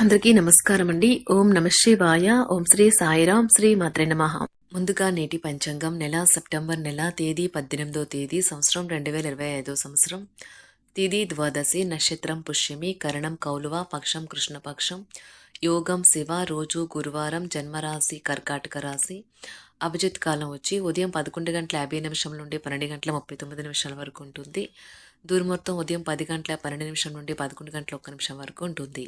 అందరికీ నమస్కారం అండి ఓం నమ శివాయ. ఓం శ్రీ సాయిరాం శ్రీ మాత్రే నమ. ముందుగా నేటి పంచాంగం నెల సెప్టెంబర్ నెల తేదీ పద్దెనిమిదో తేదీ సంవత్సరం రెండు వేల ఇరవై ఐదో సంవత్సరం. తిథి ద్వాదశి నక్షత్రం పుష్యమి కరణం కౌలువ పక్షం కృష్ణపక్షం. యోగం శివ రోజు గురువారం జన్మరాశి కర్కాటక రాశి. అభిజిత్ కాలం వచ్చి ఉదయం పదకొండు గంటల యాభై నిమిషం నుండి పన్నెండు గంటల ముప్పై తొమ్మిది నిమిషాల వరకు ఉంటుంది. దుర్ముహూర్తం ఉదయం పది గంటల పన్నెండు నిమిషం నుండి పదకొండు గంటల ఒక్క నిమిషం వరకు ఉంటుంది.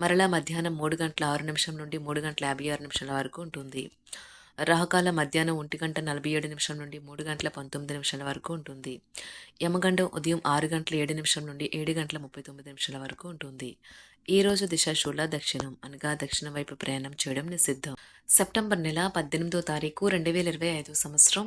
మరలా మధ్యాహ్నం మూడు గంటల ఆరు నిమిషం నుండి మూడు గంటల యాభై ఆరు నిమిషాల వరకు ఉంటుంది. రాహకాల మధ్యాహ్నం ఒంటి గంట నలభై ఏడు నిమిషం నుండి మూడు గంటల పంతొమ్మిది నిమిషాల వరకు ఉంటుంది. యమగండం ఉదయం ఆరు గంటల ఏడు నిమిషం నుండి ఏడు గంటల ముప్పై తొమ్మిది నిమిషాల వరకు ఉంటుంది. ఈ రోజు దిశాశూల దక్షిణం అనగా దక్షిణం వైపు ప్రయాణం చేయడం నిషిద్ధం. సెప్టెంబర్ నెల పద్దెనిమిదో తారీఖు రెండు వేల ఇరవై ఐదు సంవత్సరం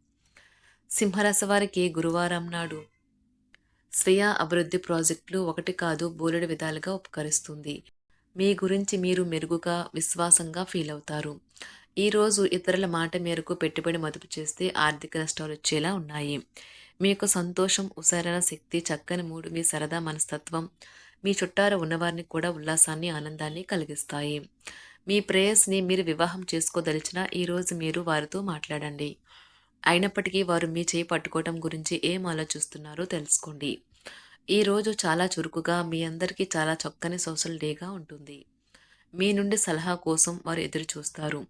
సింహరాశి వారికి గురువారం నాడు స్వీయ అభివృద్ధి ప్రాజెక్టులు ఒకటి కాదు బోలెడు విధాలుగా ఉపకరిస్తుంది. మీ గురించి మీరు మెరుగుగా విశ్వాసంగా ఫీల్ అవుతారు. ఈరోజు ఇతరుల మాట మేరకు పెట్టుబడి మదుపు చేస్తే ఆర్థిక నష్టాలు వచ్చేలా ఉన్నాయి. మీకు సంతోషం ఉసరణ శక్తి చక్కని మూడు మీ సరదా మనస్తత్వం మీ చుట్టార ఉన్నవారిని కూడా ఉల్లాసాన్ని ఆనందాన్ని కలిగిస్తాయి. మీ ప్రేయస్ని మీరు వివాహం చేసుకోదలిచినా ఈరోజు మీరు వారితో మాట్లాడండి. అయినప్పటికీ వారు మీ చేయి పట్టుకోవటం గురించి ఏం ఆలోచిస్తున్నారో తెలుసుకోండి. ఈరోజు చాలా చురుకుగా మీ అందరికీ చాలా చక్కని సోషల్ డేగా ఉంటుంది. మీ నుండి సలహా కోసం వారు ఎదురు చూస్తారు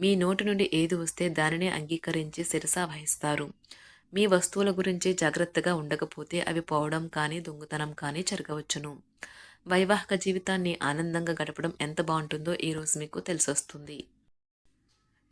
మీ నోటి నుండి ఏది వస్తే దానినే అంగీకరించి శిరస వహిస్తారు. మీ వస్తువుల గురించి జాగ్రత్తగా ఉండకపోతే అవి పోవడం కానీ దొంగతనం కానీ జరగవచ్చును. వైవాహిక జీవితాన్ని ఆనందంగా గడపడం ఎంత బాగుంటుందో ఈరోజు మీకు తెలిసొస్తుంది.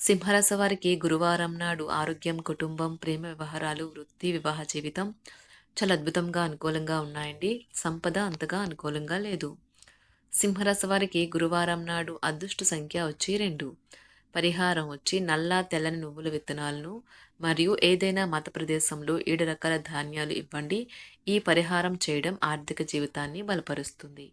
సింహరాశి వారికి గురువారం నాడు ఆరోగ్యం కుటుంబం ప్రేమ వ్యవహారాలు వృత్తి వివాహ జీవితం చాలా అద్భుతంగా అనుకూలంగా ఉన్నాయండి. సంపద అంతగా అనుకూలంగా లేదు. సింహరాశి వారికి గురువారం నాడు అదృష్ట సంఖ్య వచ్చి రెండు. పరిహారం వచ్చి నల్ల తెల్లని నువ్వుల విత్తనాలను మరియు ఏదైనా మత ప్రదేశంలో ఏడు రకాల ధాన్యాలు ఇవ్వండి. ఈ పరిహారం చేయడం ఆర్థిక జీవితాన్ని బలపరుస్తుంది.